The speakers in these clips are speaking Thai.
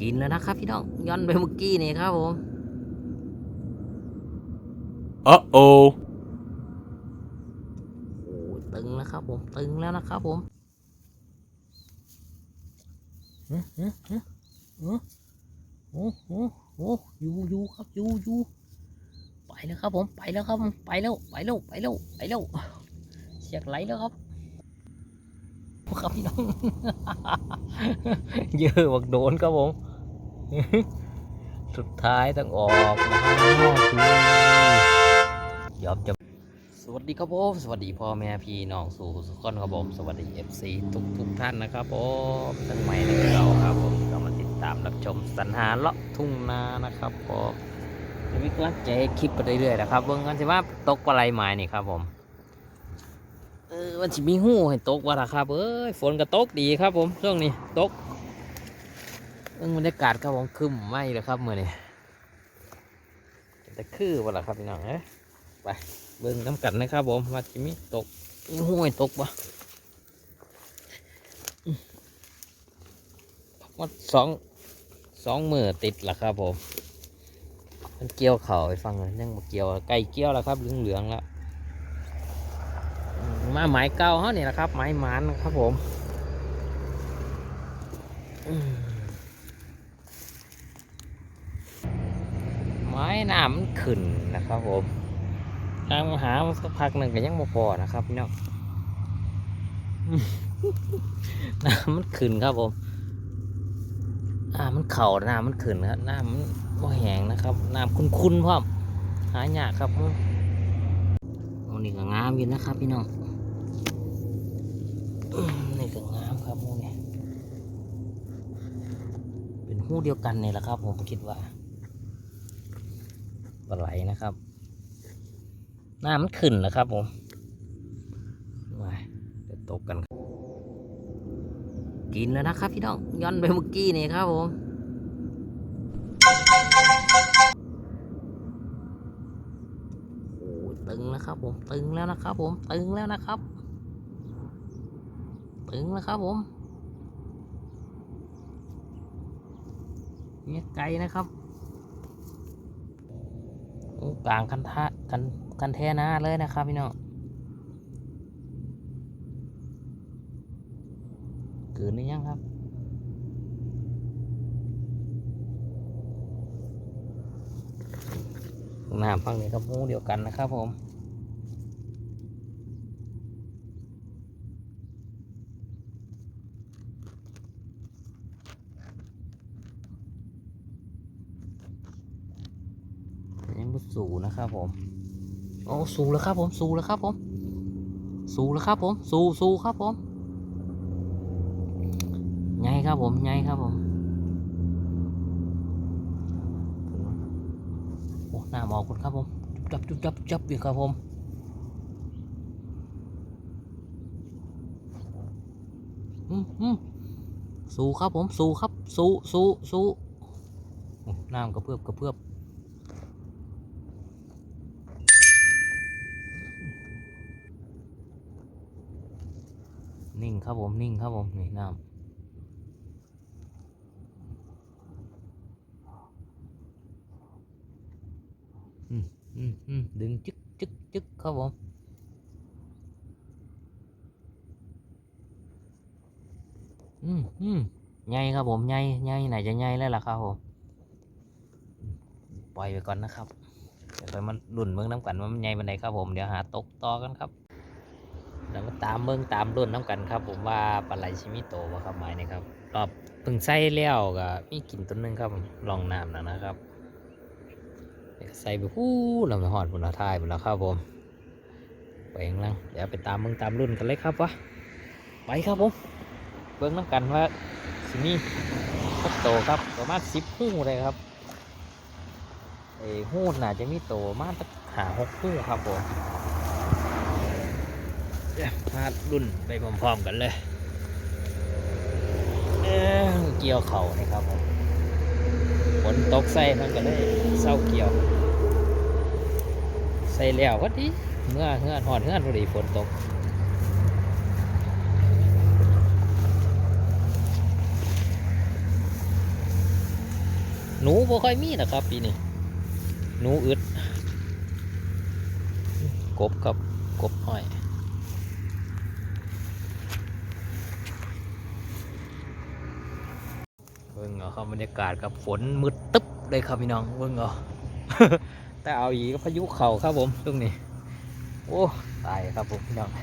กินแล้วนะครับพี่น้องย้อนไปเมื่อกี้นี่ครับผม Uh oh. โอ้ยตึงแล้วครับผมตึงแล้วนะครับผมเอ๊ะเอ๊ะเอ๊ะเอ๊ะโอ้โหโอ้อยู่อยู่ครับอยู่อยู่ไปแล้วครับผมไปแล้วครับผมไปแล้วไปแล้วไปแล้วไปแล้วเสียกไหลแล้วครับ ครับพี่น้อง เยอะบักโดนครับผม สุดท้ายต้องออกมาข้างนอกดูยอบจะสวัสดีครับผม สวัสดีพ่อแม่พี่น้องสู่สุขคนครับผม สวัสดี FC ทุกทุกๆท่านนะครับผมทั้งใหม่และเก่าครับผมก็มาติดตามรับชมสรรหาเลาะทุ่งนานะครับผมจะมีกำลังใจให้คลิปไปเรื่อยๆนะครับเบิ่งกันสิว่าตกปลาไหลไม้นี่ครับผมเออมันจะมีหู้ให้ตกว่าล่ะครับเอ้ยฝนก็ตกดีครับ ผมช่วงนี้ตกเบิ่งบรรยากาศครับผมคึมไม่เลยครับเมื่อนี้จะคือว่าล่ะครับพี่น้องเอ้ไปเบิ่งน้ำกันนะครับผมว่าจะมีตกมีหู้ให้ตกบ่อืมมาสองสองมือติดล่ะครับผม มันเกี่ยวเข่าไปฟังเลยยังมาเกี่ยวไก่เกี่ยวแล้วครับเหลืองๆแล้ว มาไม้เก่าเขาเนี่ยนะครับไม้หมันครับผมไม้หนามนขึ้นนะครับผมตามหาสักพักหนึ่งก็ยังบ่พอนะครับพี่น้องน้ำมันขึ้นครับผมน้ำมันเข่าน้ำมันขึ้นครับน้ำมันบ่แห้งนะครับน้ำคุ้นๆพร้อมหายากครับผมโอ้นี่ก็งามอยู่นะครับพี่น้อง นี่ก็งามครับหมูนี่เป็นหูเดียวกันนี่แหละครับ ผมคิดว่าปลาไหลนะครับหน้ามันขึ้นแล้วครับผมมาเดี๋ยวตกกันกินแล้วนะครับพี่น้องย้อนไปเมื่อกี้นี่ครับผมโอ้ตึงแล้วครับผมตึงแล้วนะครับผมตึงแล้วนะครับ ถึงแล้วครับผมเนี่ยไกลนะครับกลางคันทะกันกันแทนาเลยนะครับพี่น้องเกินหรือยังครับน้ำฟังนี้กับมูเดียวกันนะครับผม ยังบ่ สูนะครับผมโอ้สูแล้วครับผมสูแล้วครับผมสูแล้วครับผมสูสูครับผมไงครับผมไงครับผมโอ้หน้าหมอกคนครับผมจับจับจับจับอยู่ครับผมอืมอืมสูครับผมสูครับสูสูสูโอ้น้ำกระเพื่อบกระเพื่อบ นิ่ง ครับผมนิ่งครับผมนี่น้ำอืมอืมอืมดึงจึ๊กจึ๊กจึ๊กครับผมอืมอืมใหญ่ครับผมใหญ่ใหญ่ไหนจะใหญ่แล้วล่ะครับผมปล่อยไปก่อนนะครับเดี๋ยวไปมันรุ่นเมืองน้ำกันว่ามันใหญ่บันไดครับผมเดี๋ยวหาตกต่อกันครับ เดี๋ยวมาตามเบิ่งตามรุ่นน้ำกันครับ ผมว่าปลาไหลชิมิโตะบ่ครับหมายนี่ครับรอบเพิ่งใส่แล้วก็มีกลิ่นตัวหนึงครับลองน้ำนะนะครับใส่ไปฮู้เราไปหอดบนละท้ายบนละครับผมไปข้างล่งเดี๋ยวไปตามเบิ่งตามรุ่นกันเลยครับวะไปครับผมเบิ่งน้ำกันว่าสิมีสักโตครับประมาณสิบหู้เลยครับไอ้หู้น่าจะมีโตะมาณสักหาหกหู้ครับผม เดี๋ยวมารุ่นไปพร้อมๆกันเลยเเกี่ยวเข่านี่ครับผมฝนตกใส่มันก็เลยเศร้าเกี่ยว ใส่แล้วพอดีเมื่อเฮือนหอดเฮือนพอดีฝนตกหนูบ่ค่อยมีนะครับ ปีนี้หนูอึด กบกับกบห้อยเบิ่งเอา ครับบรรยากาศกับฝนมืดตึ๊บเลยครับพี่น้องเบิ่งเอาแต่เอาอีกก็พายุเข่าครับผมช่วงนี้โอ้ตายครับผมพี่น้องไป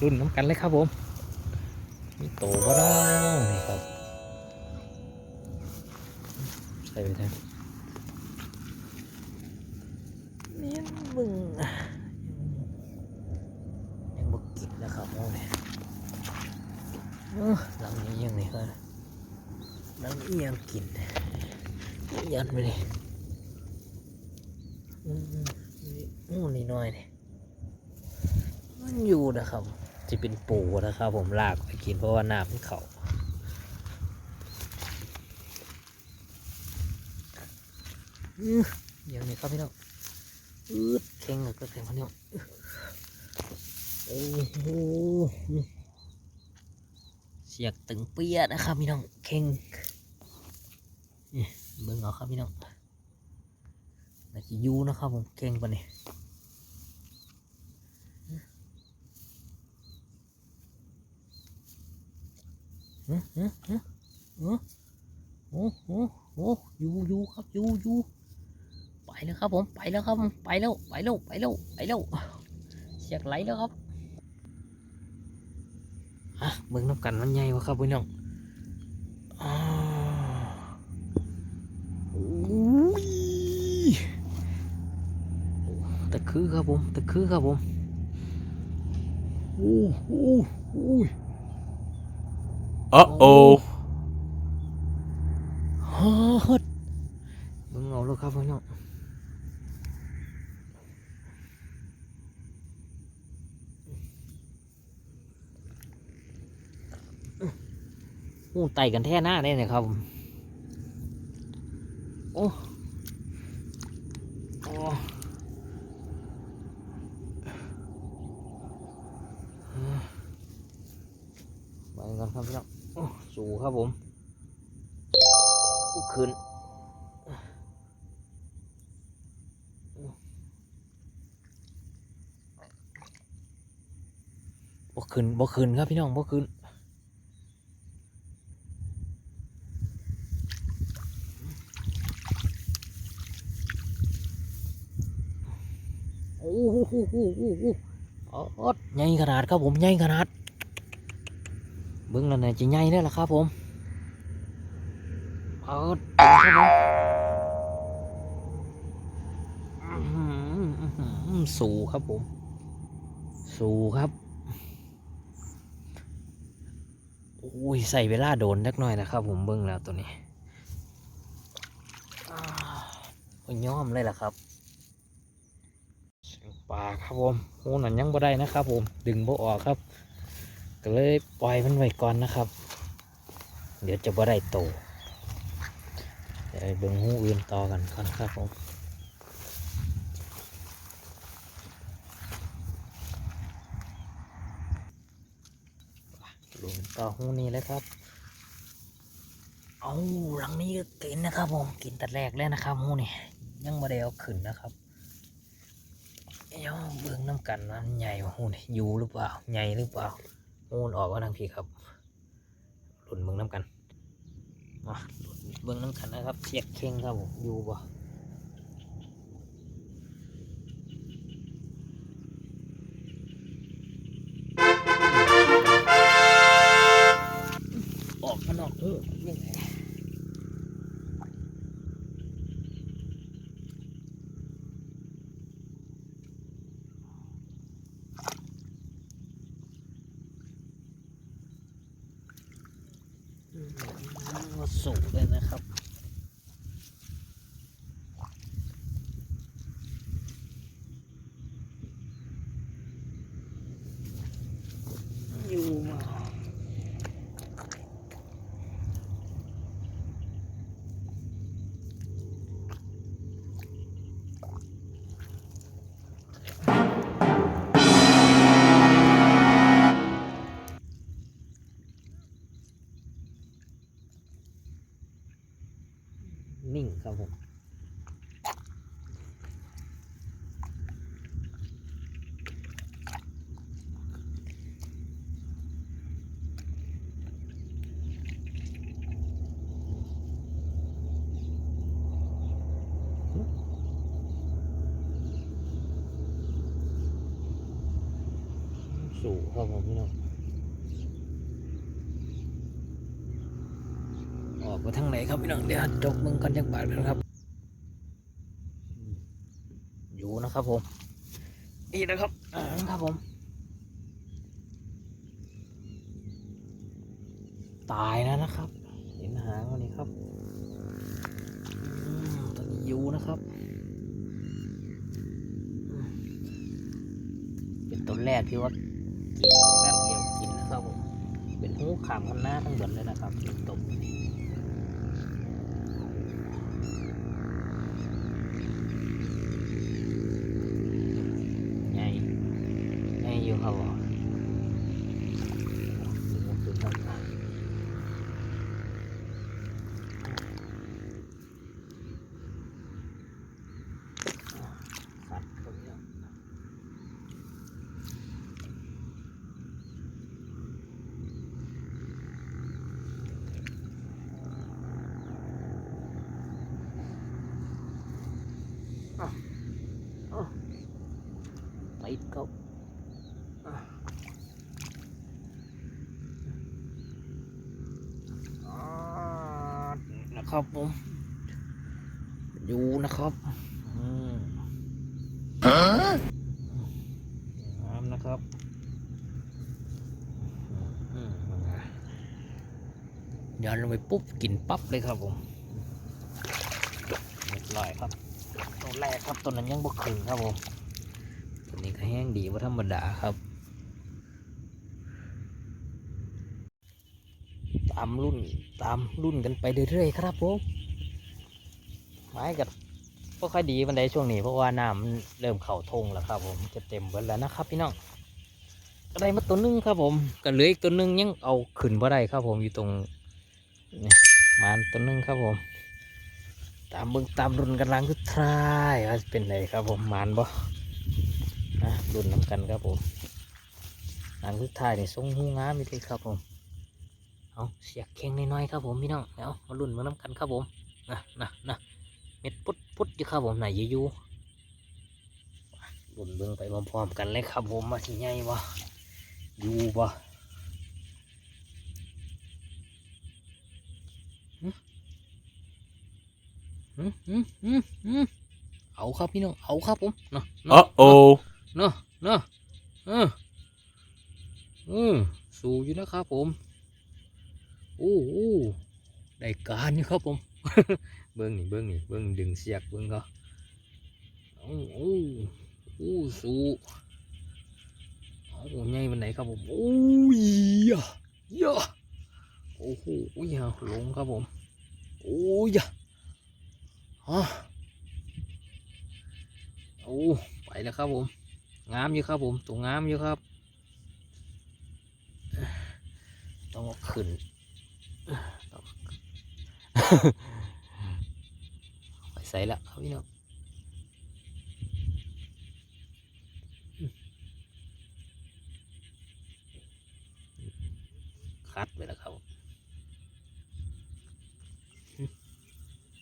รุ่นน้ำกันเลยครับผมมีโตก็ได้นี่ครับใส่ไปเถอะนี่มึงยังบกกินนะครับโอ้เนี่ยเอ้อหลังนี้ยังนี่ครับ หลังนี้ยังกินยันไปเลยอืมนี่โอ้นี่น้อยเนี่ยมันอยู่นะครับจะเป็นปูนะครับ ผมลากไปกินเพราะว่าน้ำมันเขาอื้อย่างนี้ครับพี่น้องอืดเข่งก็เข่งพี่น้องโอ้โหเสียกตึงเปี้ยนะครับพี่น้องเข่ง เบิ่งเอาครับพี่น้องน่าจะยูนะครับผมเข่งปะเนี่ยฮึฮึฮึฮึโอ้โหโอ้อยู่อยู่ครับยูยูไปแล้วครับผมไปแล้วครับผมไปแล้วไปแล้วไปแล้วไปแล้วเสียกไหลแล้วครับอะเบิ่งน้ำกันมันใหญ่วะครับพี่น้องอ่าโอ้ยตะ คือครับผมตะคือครับผมโอ้โหโอ้ย Uh-oh. ฮอดมึงเอาแล้วครับพี่น้องโอ้ไต่กันแท่หน้าได้เนี่ยครับ โอ้โอ้ไปกันครับพี่น้องโอ้สู ครับผมลุกขึ้นบ่ขึ้นบ่ขึ้นครับพี่น้องบ่ขึ้นโอ้โหโอ้โหโอ้โหอ๋อใหญ่ขนาดครับผมใหญ่ขนาด บิ้งแล้วนี่ยจะใหญ่แล้ล่ะครับผมเปิดครับผมอื้อหืออื้อหือสูครับผม สูครับอุ้ยใส่เวลาโดนเล็กน้อยนะครับผมเบิ้งแล้วตัวนี้อ้าวโอ้ยย้อมเลยล่ะครับปลาครับผมโอ้นั่นยังบ่ได้นะครับผม ดึงบ่ออกครับ ก็เลยปล่อยมันไว้ก่อนนะครับ เดี๋ยวจะบ่ได้โตเดี๋ยวไปเบิ่งหูอื่นต่อกันก่อนครับผมลงต่อหูนี้เลยครับ เอาหลังนี้ก็กินนะครับผม กินแต่แรกแล้วนะครับหูนี่ยังบ่ได้เอาขึ้นนะครับเดี๋ยวเบิ่งน้ำกันว่ามันใหญ่หูนี่อยู่หรือเปล่า ใหญ่หรือเปล่า มูนออกว่าทางพี่ครับหลุนเบิ้งน้ำกันมาหลุนเบิ้งน้ำกันนะครับเสียกเข่งครับผมอยู่บ่ออกมันออกเออยังไงมาสูงเลยนะครับ อยู่มา นิ่งครับผม สู่ครับผมพี่น้องออกไปทางไหนครับพี่น้องเดี๋ยวจกมึงก่อนจักบาทกันครับ อยู่นะครับผมนี่นะครับอ่าครับผม ตายแล้วนะครับ เห็นหางวันนี้ครับอตอนนี้อยู่นะครับเป็นตัวแรกที่ว่า กินแป๊บเดียวกินนะครับผม เป็นหูขามคันหน้าทั้งหมดเลยนะครับตบ ไงไงอยู่ครับผมสัตว์เขาเนี่ยอะอะติดเขา อ่า นะครับผม อยู่นะครับอืมน้ำนะครับอืมย้อนลงไปปุ๊บกินปั๊บเลยครับผมเรียบร้อยครับ ตัวแรกครับตัวนั้นยังบกขึงครับผมตัวนี้ก็แห้งดีว่าธรรมดาครับ ตามรุ่นตามรุ่นกันไปเรื่อยๆครับผมไม้กับก็ค่อยดีมันได้ช่วงนี้เพราะว่าน้ำมันเริ่มเข่าทงแล้วครับ ผมจะเต็มเบิดแล้วนะครับ พี่น้องก็ได้มาตัวหนึงครับผมก็เหลืออีกตัวหนึงยังเอาขึ้นบ่ได้ครับ ผมอยู่ตรงมานตัวหนึงครับผม ตามเบิ่งตามรุ่นกันลังทุกทายว่าเป็นไรครับ ผมมานบ่นะรุ่นน้ำกันครับผมลังทุกทายนี่ทรงหูงามมีเลยครับผม เอาเสียกเข่งน้อยๆครับผมพี่น้องเดี๋ยวมาลุ้นมาน้ำกันครับผมนะนะนะเม็ดพุดพุดอยู่ครับผมไหนอยู่อยู่ลุ้นเบิ่งไปพร้อมๆกันเลยครับผมมาที่ใหญ่วะอยู่วะอืมอืมอืมอืมเอาครับพี่น้องเอาครับผมเนาะเนาะ Uh-oh. เนาะเนาะเอออืมสู้อยู่นะครับผมโอ้โอ้ได้ การนี่ครับผม เบิ้งนี่เบิ้งนี่เบิ้งดึงเสียกเบิ้งเขาโอ้โอ้โอ้สูโอ้ใหญ่มันไหนครับผมโอ้ยยะยะโอ้โหยะลงครับผมโอ้ยะฮะโอ้ไปแล้วครับผมงามอยู่ครับผมตัวงามอยู่ครับ ต้องขึ้น ไปใส่ละครับพี่น้องคัดไปแล้วครับ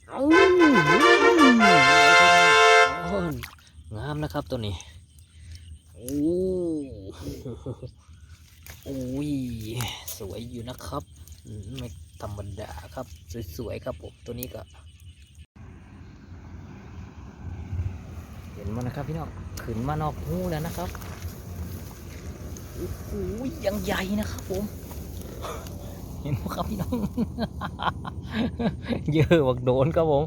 เอางามนะครับตัวนี้ โอ้โอ้ย สวยอยู่นะครับไม่ ธรรมดาครับ สวยๆครับผมตัวนี้ก็ เห็นมันนะครับพี่น้องขึ้นมานอกหูแล้วนะครับโอ้โหยังใหญ่นะครับผมเห็นไหมครับพี่น้องเยอะบักโดนครับผม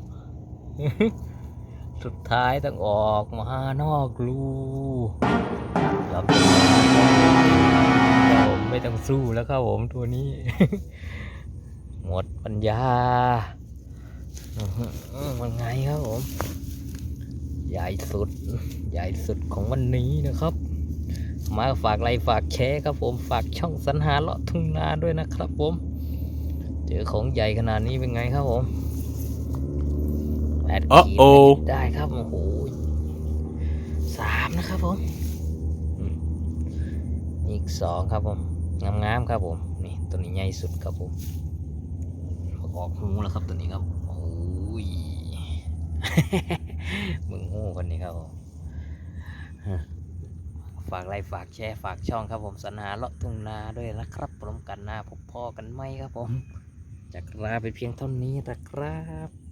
สุดท้ายต้องออกมานอกรูครับผมไม่ต้องสู้แล้วครับผมตัวนี้ หมดปัญญาอื้อหือมันไงครับผม ใหญ่สุด ใหญ่สุดของวันนี้นะครับ มาฝากไลค์ฝากแชร์ครับผม ฝากช่องสัญหาเลาะทุ่งนาด้วยนะครับผม เจอของใหญ่ขนาดนี้เป็นไงครับผมแปดโอ้ขีดโอ้ได้ครับโอ้โหสามนะครับผมอืมอีกสองครับผมงามๆครับผม นี่ตัวนี้ใหญ่สุดครับผม ออกหูแล้วครับตัวนี้ครับโอ้ยมึงหูคนนี้ครับผมฝากไลค์ฝากแชร์ฝากช่องครับผมสัญหาเลาะทุ่งนาด้วยนะครับพร้อมกันหน้าพบพ่อกันไหมครับผมจากลาไปเพียงเท่านี้นะครับ